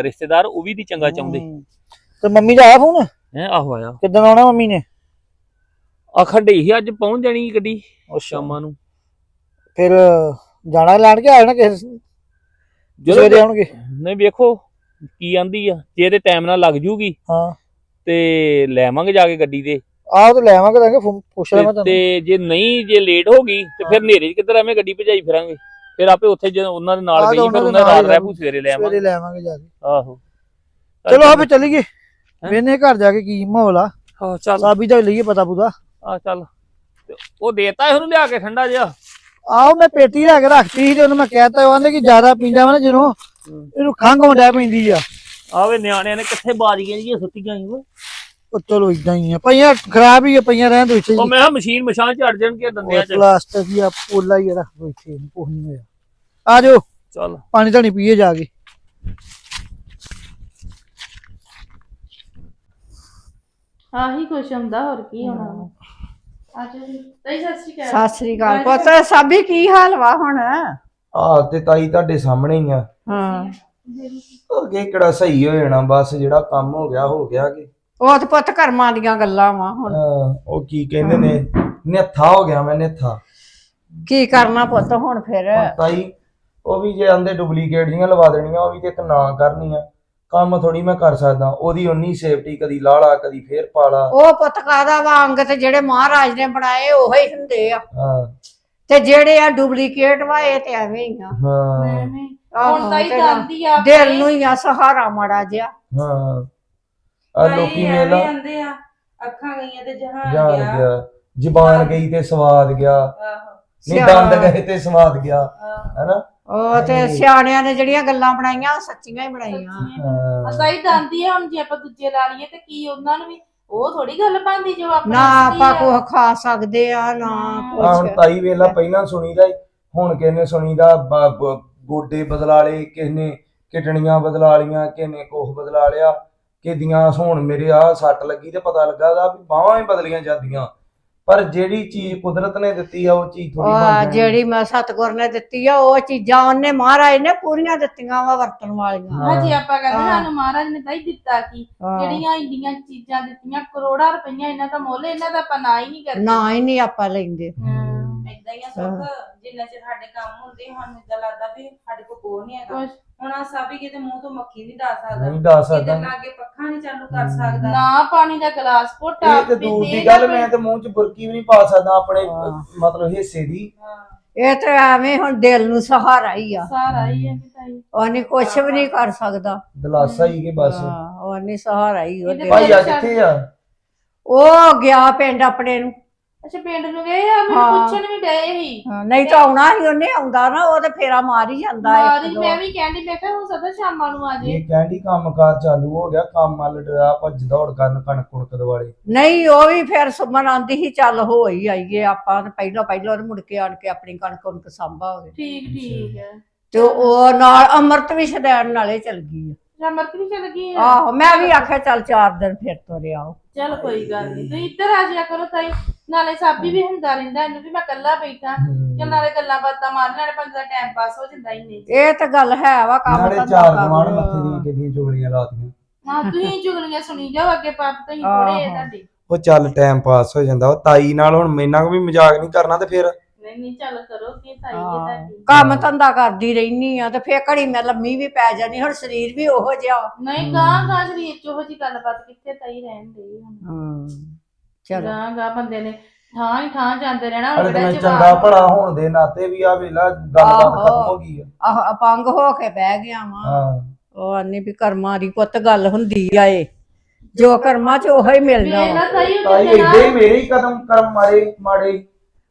ਰਿਸ਼ਤੇਦਾਰ ਉਹ ਵੀ ਨਹੀਂ ਚੰਗਾ ਚਾਹੁੰਦੇ। ਤੇ ਮੰਮੀ ਦਾ ਆਇਆ ਫੋਨ? ਹੈ ਆਹੋ ਆਇਆ। ਕਿੱਦਣ ਆਉਣਾ ਮੰਮੀ ਨੇ? ਆਖਣ ਡਈ ਸੀ ਅੱਜ ਪਹੁੰਚ ਜਾਣੀ ਗੱਡੀ ਉਹ ਸ਼ਾਮਾਂ ਨੂੰ। ਫਿਰ ਜਾਣਾ ਲੈਣ ਕੇ ਨਾ ਕਿਸੇ ਸਵੇਰੇ ਜਦੋਂ ਆਉਣਗੇ। ਨਹੀਂ ਵੇਖੋ ਕੀ ਆਂਦੀ ਆ ਜੇ ਤੇ ਟਾਈਮ ਨਾਲ ਲੱਗ ਜੂਗੀ ਹਾਂ। ਤੇ ਲੈ ਆਵਾਂਗੇ ਜਾ ਕੇ ਗੱਡੀ ਤੇ। ਆਹ ਤਾਂ ਲੈ ਆਵਾਂਗੇ ਤਾਂ ਕਿ ਪੁੱਛ ਲਿਆ ਮੈਂ ਤੇ- ਤੁਹਾਨੂੰ। ਤੇ ਜੇ ਨਹੀਂ ਜੇ ਲੇਟ ਹੋ ਗਈ ਤੇ ਫਿਰ ਹਨੇਰੇ 'ਚ ਕਿੱਧਰ ਐਵੇਂ ਗੱਡੀ ਭਜਾਈ ਫਿਰਾਂਗੇ। ਫਿਰ ਆਪੇ ਉੱਥੇ ਜਦੋਂ ਉਹਨਾਂ ਦੇ ਨਾਲ ਆਹ ਤਾਂ ਗਈ ਫਿਰ ਉਹਨਾਂ ਦੇ ਨਾਲ ਰਹਿ ਪੂ ਸਵੇਰੇ ਲੈ ਸਵੇਰੇ ਆਵਾਂਗੇ ਲੈ ਆਵਾਂਗੇ ਜਾ ਕੇ। ਆਹੋ। ਚਲੋ ਆਪੇ ਚੱਲੀਏ। ਵੇਨੇ ਘਰ ਜਾ ਕੇ ਕੀ ਮਾਹੌਲ ਆ? ਹਾਂ ਚੱਲ। ਸਾਬੀ ਦਾ ਲਈਏ ਪਤਾ ਪੁਦਾ ਆ ਚੱਲ। ਤੇ ਉਹ ਦੇਤਾ ਇਹਨੂੰ ਲਿਆ ਕੇ ਠੰਡਾ ਜਿਹਾ? ਆਓ ਮੈਂ ਪੇਟੀ ਲੈ ਕੇ ਰੱਖਤੀ ਸੀ ਤੇ ਉਹਨੂੰ ਮੈਂ ਕਹਿਤਾ ਉਹ ਆਂਦੇ ਕਿ ਜ਼ਿਆਦਾ ਪੀਂਦਾ ਵਾ ਨਾ ਜਦੋਂ ਇਹਨੂੰ ਖੰਘ ਹੁੰਦਾ ਪੈਂਦੀ ਆ। ਆਵੇ ਨਿਆਣਿਆਂ ਨੇ ਕਿੱਥੇ ਬਾਜੀਆਂ ਜੀਆਂ ਸੁੱਤੀਆਂ ਓਏ ਉਹ ਚਲੋ ਇਦਾਂ ਹੀ ਆ। ਪਈਆਂ ਖਰਾਬ ਹੀ ਆ ਪਈਆਂ ਰਹਿਣ ਦੋ ਇੱਥੇ ਉਹ ਮੈਂ ਕਿਹਾ ਮਸ਼ੀਨ ਮਸ਼ਾਨ ਝੜ ਜਾਣਗੇ ਦੰਦਿਆਂ 'ਚ। ਪਲਾਸਟਿਕ ਹੀ ਆ ਪੋਲਾ ਹੀ ਆ ਰੱਖ ਦੋ ਇੱਥੇ ਕੁਝ ਨਹੀਂ ਹੋਇਆ। ਆ ਜਾਓ। ਚੱਲ। ਪਾਣੀ ਧਾਣੀ ਪੀਏ ਜਾ ਕੇ। ਆਹੀ ਕੁਛ ਹੁੰਦਾ ਹੋਰ ਕੀ ਹੋਣਾ ਅੱਜ ਤਈ ਸਤਿ ਸ਼੍ਰੀ ਅਕਾਲ। ਸਤਿ ਸ੍ਰੀ ਅਕਾਲ। ਪੁੱਤ ਸਾਬੀ ਕੀ ਹਾਲ ਵਾ ਹੁਣ? ਆਹ ਤੇ ਤਾਈ ਤੁਹਾਡੇ ਸਾਹਮਣੇ ਹੀ ਆ। ਹਾਂ। ਅੱਗੇ ਕਿਹੜਾ ਸਹੀ ਹੋ ਜਾਣਾ? ਬਸ ਜਿਹੜਾ ਕੰਮ ਹੋ ਗਿਆ ਹੋ ਗਿਆ ਕਿ। ਉਹ ਤੇ ਪੁੱਤ ਕਰਮਾਂ ਦੀਆਂ ਗੱਲਾਂ ਵਾ ਹੁਣ। ਹਾਂ, ਉਹ ਕੀ ਕਹਿੰਦੇ ਨੇ? ਨਿਹੱਥਾ ਹੋ ਗਿਆ ਮੈਂ ਨਿਹੱਥਾ ਕੀ ਕਰਨਾ ਪੁੱਤ ਹੁਣ ਫਿਰ? ਤਾਈ ਉਹ ਵੀ ਜੇ ਆਂਦੇ ਡੁਪਲੀਕੇਟ ਜੀਆਂ ਲਵਾ ਦੇਣੀਆਂ ਉਹ ਵੀ ਤੇ ਇੱਕ ਨਾ ਕਰਨੀ ਆ। ਕੰਮ ਥੋੜੀ ਮੈਂ ਕਰ ਸਕਦਾ ਉਹਦੀ ਉਨੀ ਸੇਫਟੀ ਕਦੀ ਲਾਲਾ ਕਦੀ ਫੇਰ ਪਾਲਾ। ਉਹ ਪੁੱਤ ਕਾਦਾ ਵਾ ਅੰਗ ਤੇ ਜਿਹੜੇ ਮਹਾਰਾਜ ਨੇ ਬਣਾਏ ਉਹੋ ਹੀ ਹੁੰਦੇ ਆ। ਹਾਂ। ਤੇ ਜਿਹੜੇ ਆ ਡੁਪਲੀਕੇਟ ਵਾ ਇਹ ਤੇ ਐਵੇਂ ਹੀ ਆ। ਹਾਂ। ਐਵੇਂ ਆਹੋ, ਹੁਣ ਤਾਂ ਹੀ ਤੇ ਨਾ- ਜਾਂਦੀ ਆ ਦਿਲ ਨੂੰ ਹੀ ਆ ਸਹਾਰਾ ਮਾੜਾ ਜਿਹਾ। ਹਾਂ। ਆ ਲੋਕੀ ਆਂਦੇ ਆ ਅੱਖਾਂ ਗਈਆਂ ਤੇ ਜਹਾਨ ਜਾਣ ਗਿਆ। ਗਿਆ। ਜ਼ਬਾਨ ਗਈ ਤੇ ਸਵਾਦ ਗਿਆ। ਆਹੋ। ਨਹੀਂ ਦੰਦ ਗਏ ਤੇ ਸਵਾਦ ਗਿਆ। ਹੈਨਾ? ਉਹ ਤੇ ਸਿਆਣਿਆਂ ਨੇ ਜਿਹੜੀਆਂ ਗੱਲਾਂ ਬਣਾਈਆਂ ਉਹ ਸੱਚੀਆਂ ਹੀ ਬਣਾਈਆਂ। ਹਾਂ। ਅਸਾਂ ਹੀ ਜਾਂਦੀ ਆ ਹੁਣ ਜੇ ਆਪਾਂ ਦੂਜੇ ਲਾ ਲਈਏ ਤੇ ਕੀ ਉਹਨਾਂ ਨੂੰ ਵੀ ਉਹ ਥੋੜੀ ਗੱਲ ਬਣਦੀ ਜੋ ਆਪਣੀ ਨਾ ਆਪਾਂ। ਕੁਛ ਖਾ ਸਕਦੇ ਆ ਨਾ ਆ ਹੁਣ ਕੁਛ ਤਾਈ ਵੇਲਾ ਪਹਿਲਾਂ ਸੁਣੀਦਾ ਈ, ਹੁਣ ਕਿਹਨੇ ਸੁਣੀਦਾ ਬ- ਬ- ਗੋਡੇ ਬਦਲਾ ਲਏ ਕਿਸ ਨੇ ਕਿਡਨੀਆਂ ਬਦਲਾ ਲੀਆਂ ਕਿਸ ਨੇ ਕੋਹ ਬਦਲਾ ਲਿਆ ਕਿਦੀਆਂ ਹੁਣ ਮੇਰੇ ਆ ਸੱਟ ਲੱਗੀ ਤੇ ਪਤਾ ਲੱਗਾ ਦਾ ਵੀ ਬਾਹਾਂ ਹੀ ਬਦਲੀਆਂ ਜਾਂਦੀਆਂ। ਪਰ ਜਿਹੜੀ ਚੀਜ਼ ਕੁਦਰਤ ਨੇ ਦਿੱਤੀ ਆ ਉਹ ਚੀਜ਼ ਥੋੜੀ ਬਣ ਜਾਣੀ ਜਿਹੜੀ ਮੈਂ ਸਤਗੁਰ ਨੇ ਦਿੱਤੀ ਆ ਉਹ ਚੀਜ਼ਾਂ ਉਹਨੇ ਮਹਾਰਾਜ ਨੇ ਪੂਰੀਆਂ ਦਿੱਤੀਆਂ ਵਾ ਵਰਤਣ ਵਾਲੀਆਂ ਹਾਂ। ਹਜੇ ਆਪਾਂ ਕਹਿੰਦੇ ਹਾਂ। ਸਾਨੂੰ ਮਹਾਰਾਜ ਨੇ ਤਾਂ ਹੀ ਦਿੱਤਾ ਕੀ ਹਾਂ। ਜਿਹੜੀਆਂ ਇੰਡੀਆਂ ਚੀਜ਼ਾਂ ਦਿੱਤੀਆਂ ਕਰੋੜਾਂ ਰੁਪਈਆ ਇਹਨਾਂ ਦਾ ਮੁੱਲ ਇਹਨਾਂ ਦਾ ਆਪਾਂ ਨਾ ਹੀ ਨਹੀਂ ਕਰਦੇ ਨਾ ਹੀ ਨਹੀਂ ਆਪਾਂ ਲੈਂਦੇ ਇਦਾਂ ਹੀ ਆ ਸੁੱਖ ਜਿੰਨਾ ਚਿਰ ਸਾਡੇ ਕੰਮ ਹੁੰਦੇ ਸਾਨੂੰ ਇਦਾਂ ਲੱਗਦਾ ਵੀ ਸਾਡੇ ਕੋਲ ਕੋਲ ਨਹੀਂ ਹੈਗਾ ਕੁਛ ਹੁਣ ਆ ਸਾਬੀ ਕਿਤੇ ਮੂੰਹ ਤੋਂ ਮੱਖੀ ਨਹੀਂ ਡਾ ਸਕਦਾ। ਨਹੀਂ ਦੱਸ ਕਿਤੇ ਸਕਦਾ ਲਾਗੇ ਪੱਖਾ ਨਹੀਂ ਚਾਲੂ ਕਰ ਸਕਦਾ। ਨਾ ਪਾਣੀ ਦਾ ਗਲਾਸ ਘੋਟਾ ਇਹ ਤੇ ਦੂਰ ਦੀ ਗੱਲ ਮੈਂ ਤੇ ਮੂੰਹ 'ਚ ਬੁਰਕੀ ਵੀ ਨਹੀਂ ਪਾ ਸਕਦਾ ਆਪਣੇ ਮਤਲਬ ਹਿੱਸੇ ਦੀ। ਇਹ ਤੇ ਐਵੇਂ ਹੁਣ ਦਿਲ ਨੂੰ ਸਹਾਰਾ ਹੀ ਆ। ਸਾਰਾ ਹੀ ਹੈ ਤਾਈ। ਉਹਨੇ ਕੁਛ ਵੀ ਨਹੀਂ ਕਰ ਸਕਦਾ। ਦਲਾਸਾ ਹੀ ਕਿ ਬਸ। ਹਾਂ ਉਹਨੇ ਸਹਾਰਾ ਹੀ ਉਹ ਇਹਦੇ ਦਿਲ। ਭਾਈ ਆ ਕਿੱਥੇ ਆ? ਉਹ ਗਿਆ ਪਿੰਡ ਆਪਣੇ ਨੂੰ। ਅੱਛਾ ਪਿੰਡ ਨੂੰ ਗਏ ਆ? ਮੈਨੂੰ ਹਾਂ। ਪੁੱਛਣ ਵੀ ਡਏ ਸੀ। ਹਾਂ, ਨਹੀਂ ਤਾਂ ਆਉਣਾ ਸੀ ਉਹਨੇ ਆਉਂਦਾ ਨਾ ਉਹ ਤੇ ਫੇਰਾ ਮਾਰ ਹੀ ਜਾਂਦਾ ਮਾਰੀ ਦੋ। ਮੈਂ ਵੀ ਕਹਿੰਦੀ ਮੈਂ ਕਿਹਾ ਹੋ ਸਕਦਾ ਸ਼ਾਮਾਂ ਨੂੰ ਆ ਜੇ। ਇਹ ਕਹਿੰਦੀ ਕੰਮਕਾਰ ਚਾਲੂ ਹੋ ਗਿਆ ਕੰਮ ਵੱਲ ਡਿਆ ਭੱਜ ਦੌੜ ਕਰਨ ਕਣਕ ਕੁਣਕ ਦਿਵਾਲੇ ਨਹੀਂ ਉਹ ਵੀ ਫਿਰ ਸੁਮਨ ਆਂਦੀ ਸੀ ਚੱਲ ਹੋ ਹੀ ਆਈਏ ਆਪਾਂ ਤੇ ਪਹਿਲਾਂ ਪਹਿਲਾਂ ਉਹਨੇ ਮੁੜ ਕੇ ਆਣ ਕੇ ਆਪਣੀ ਕਣਕ ਉਹਨੂੰ ਸਾਂਭਾ ਹੋਵੇ ਠੀਕ ਠੀਕ ਹੈ। ਤੇ ਉਹ ਨਾਲ ਅੰਮ੍ਰਿਤ ਵੀ ਛਦੈਣ ਨਾਲੇ ਚਲ ਗਈ ਆ। ਰਮਰਤ ਵੀ ਚਲ ਗਈ ਆ? ਆਹੋ ਮੈਂ ਵੀ ਆਖਿਆ ਚੱਲ ਚਾਰ ਦਿਨ ਫਿਰ ਤੁਰ ਆਓ ਚਲ ਕੋਈ ਗੱਲ ਨਹੀਂ ਤੁਸੀਂ ਇੱਧਰ ਆ ਜਾਇਆ ਕਰੋ ਤਾਈ ਨਾਲੇ ਸਾਬੀ ਵੀ ਹੁੰਦਾ ਰਹਿੰਦਾ ਇਹਨੂੰ ਵੀ ਮੈਂ ਇਕੱਲਾ ਬੈਠਾ। ਚੱਲ ਨਾਲੇ ਗੱਲਾਂ ਬਾਤਾਂ ਮਾਰਨ ਨਾਲੇ ਬੰਦੇ ਦਾ ਟਾਈਮ ਪਾਸ ਹੋ ਜਾਂਦਾ ਹੀ ਨਹੀਂ। ਇਹ ਤਾਂ ਗੱਲ ਹੈ ਵਾ ਕੰਮ ਨਾਲੇ ਧੰਦਾ ਚਾਰ ਲਓ। ਮੱਥੇ ਦੀਆਂ ਕਿੰਨੀਆਂ ਚੁਗਲੀਆਂ ਲਾਤੀਆਂ। ਹਾਂ ਤੁਸੀਂ ਚੁਗਲੀਆਂ ਸੁਣੀ ਜਾਓ ਅੱਗੇ ਪਾਪ ਤੁਸੀਂ ਆਹੋ। ਤੁਹਾਡੇ। ਉਹ ਚੱਲ ਟਾਈਮ ਪਾਸ ਹੋ ਜਾਂਦਾ। ਉਹ ਤਾਈ ਨਾਲ ਹੁਣ ਮੈਨਾਂ ਕੋ ਵੀ ਮਜ਼ਾਕ ਨਹੀਂ ਕਰਨਾ ਤੇ ਫਿਰ ਚੱਲ ਕਰੋ ਕੀ ਤਾਈ ਹੈ ਹਾਂ। ਤੁਹਾਡੀ। ਕੰਮ ਧੰਦਾ ਕਰਦੀ ਰਹਿਨੀ ਆ ਤੇ ਫੇਰ ਘੜੀ ਮੈਂ ਲੰਮੀ ਵੀ ਪੈ ਜਾਣੀ ਹੁਣ ਸਰੀਰ ਵੀ ਉਹੋ ਜਿਹਾ ਨਹੀਂ ਗਾਂ ਗਾਂ ਸਰੀਰ ਚ ਉਹ ਜੀ ਗੱਲਬਾਤ ਕਿੱਥੇ ਤਾਈ ਰਹਿਣ ਦੇ ਹੁਣ। ਹਾਂ ਚਲੋ। ਗਾਂ ਗਾਂ ਬੰਦੇ ਨੇ ਥਾਂ ਹੀ ਥਾਂ ਜਾਂਦੇ ਰਹਿਣਾ ਅਰੇ ਮੈਂ ਕਿਹੜਾ ਚੰਗਾ ਜਵਾਬ ਭਲਾ ਹੋਣ ਦੇ ਨਾਤੇ ਵੀ ਆ ਵੇਲਾ ਗੱਲਬਾਤ ਆਹੋ। ਖਤਮ ਹੋ ਗਈ ਆ। ਆਹ ਅਪੰਗ ਹੋ ਕੇ ਬਹਿ ਗਿਆ ਵਾਂ। ਹਾਂ। ਉਹ ਆਨੀ ਵੀ ਕਰਮਾਂ ਦੀ ਪੁੱਤ ਗੱਲ ਹੁੰਦੀ ਆ ਇਹ। ਜੋ ਕਰਮਾਂ ਚ ਉਹੋ ਹੀ ਮਿਲਣਾ ਵਾ। ਵੇਲਾ ਤਾਈ ਤਾਈ ਉਹਦੇ ਏਡੇ ਨਾਲ ਮੇਰੇ ਹੀ ਕਦਮ ਕਰਮ ਮਾਰੇ ਮਾੜੇ।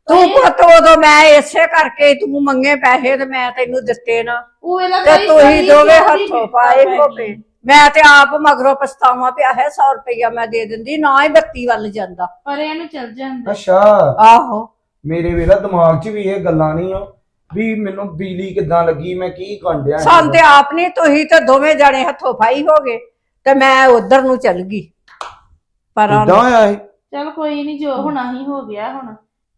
ਤੂੰ ਪੁੱਤ ਉਦੋਂ ਮੈਂ ਇਸੇ ਕਰਕੇ ਤੂੰ ਮੰਗੇ ਪੈਸੇ ਤੇ ਮੈਂ ਤੈਨੂੰ ਦਿੱਤੇ ਨਾ। ਉਹ ਵੇਲਾ ਤੇ ਤੁਸੀਂ ਸਾਰੀ ਦੋਵੇਂ ਹੱਥੋਂ ਪਾਏ ਪੈ ਹੋਵੇ ਗਈ। ਮੈਂ ਤੇ ਆਪ ਮਗਰੋਂ ਪਛਤਾਵਾ ਪਿਆ ਹੈ 100 ਰੁਪਇਆ ਮੈਂ ਦੇ ਦਿੰਦੀ ਨਾ ਹੀ ਬੱਤੀ ਵੱਲ ਜਾਂਦਾ। ਪਰ ਇਹਨੂੰ ਚੱਲ ਜਾਂਦਾ। ਅੱਛਾ। ਆਹੋ। ਮੇਰੇ ਵੇਲਾ ਦਿਮਾਗ 'ਚ ਵੀ ਇਹ ਗੱਲਾਂ ਨਹੀਂ ਆ ਵੀ ਮੈਨੂੰ ਬਿਜਲੀ ਕਿੱਦਾਂ ਲੱਗੀ ਮੈਂ ਕੀ ਕੰਡਿਆ ਸਾਨੂੰ ਤੇ ਆਪ ਨਹੀਂ ਤੁਸੀਂ ਤੇ ਦੋਵੇਂ ਜਾਣੇ ਹੱਥੋਂ ਫਾਈ ਹੋ ਗਏ ਤੇ ਮੈਂ ਉਧਰ ਨੂੰ ਚੱਲ ਗਈ। ਪਰ ਕਿੱਦਾਂ ਹੋਇਆ ਇਹ? ਚਲ ਕੋਈ ਨਹੀਂ ਜੋ ਹੋਣਾ ਹੀ ਹੋ ਗਿਆ ਹੁਣ।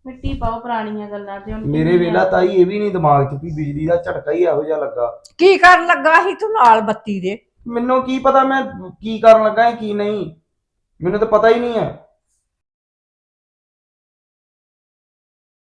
ਮਿੱਟੀ ਪਾਓ ਪੁਰਾਣੀਆਂ ਗੱਲਾਂ ਤੇ ਹੁਣ ਮੇਰੇ ਵੇਲਾ ਤਾਈ ਇਹ ਵੀ ਨਹੀਂ ਦਿਮਾਗ 'ਚ ਵੀ ਬਿਜਲੀ ਦਾ ਝਟਕਾ ਹੀ ਇਹੋ ਜਿਹਾ ਲੱਗਾ। ਕੀ ਕਰਨ ਲੱਗਾ ਸੀ ਤੂੰ ਨਾਲ ਬੱਤੀ ਦੇ? ਮੈਨੂੰ ਕੀ ਪਤਾ ਮੈਂ ਕੀ ਕਰਨ ਲੱਗਾ ਸੀ ਕੀ ਨਹੀਂ। ਮੈਨੂੰ ਤਾਂ ਪਤਾ ਹੀ ਨਹੀਂ ਆ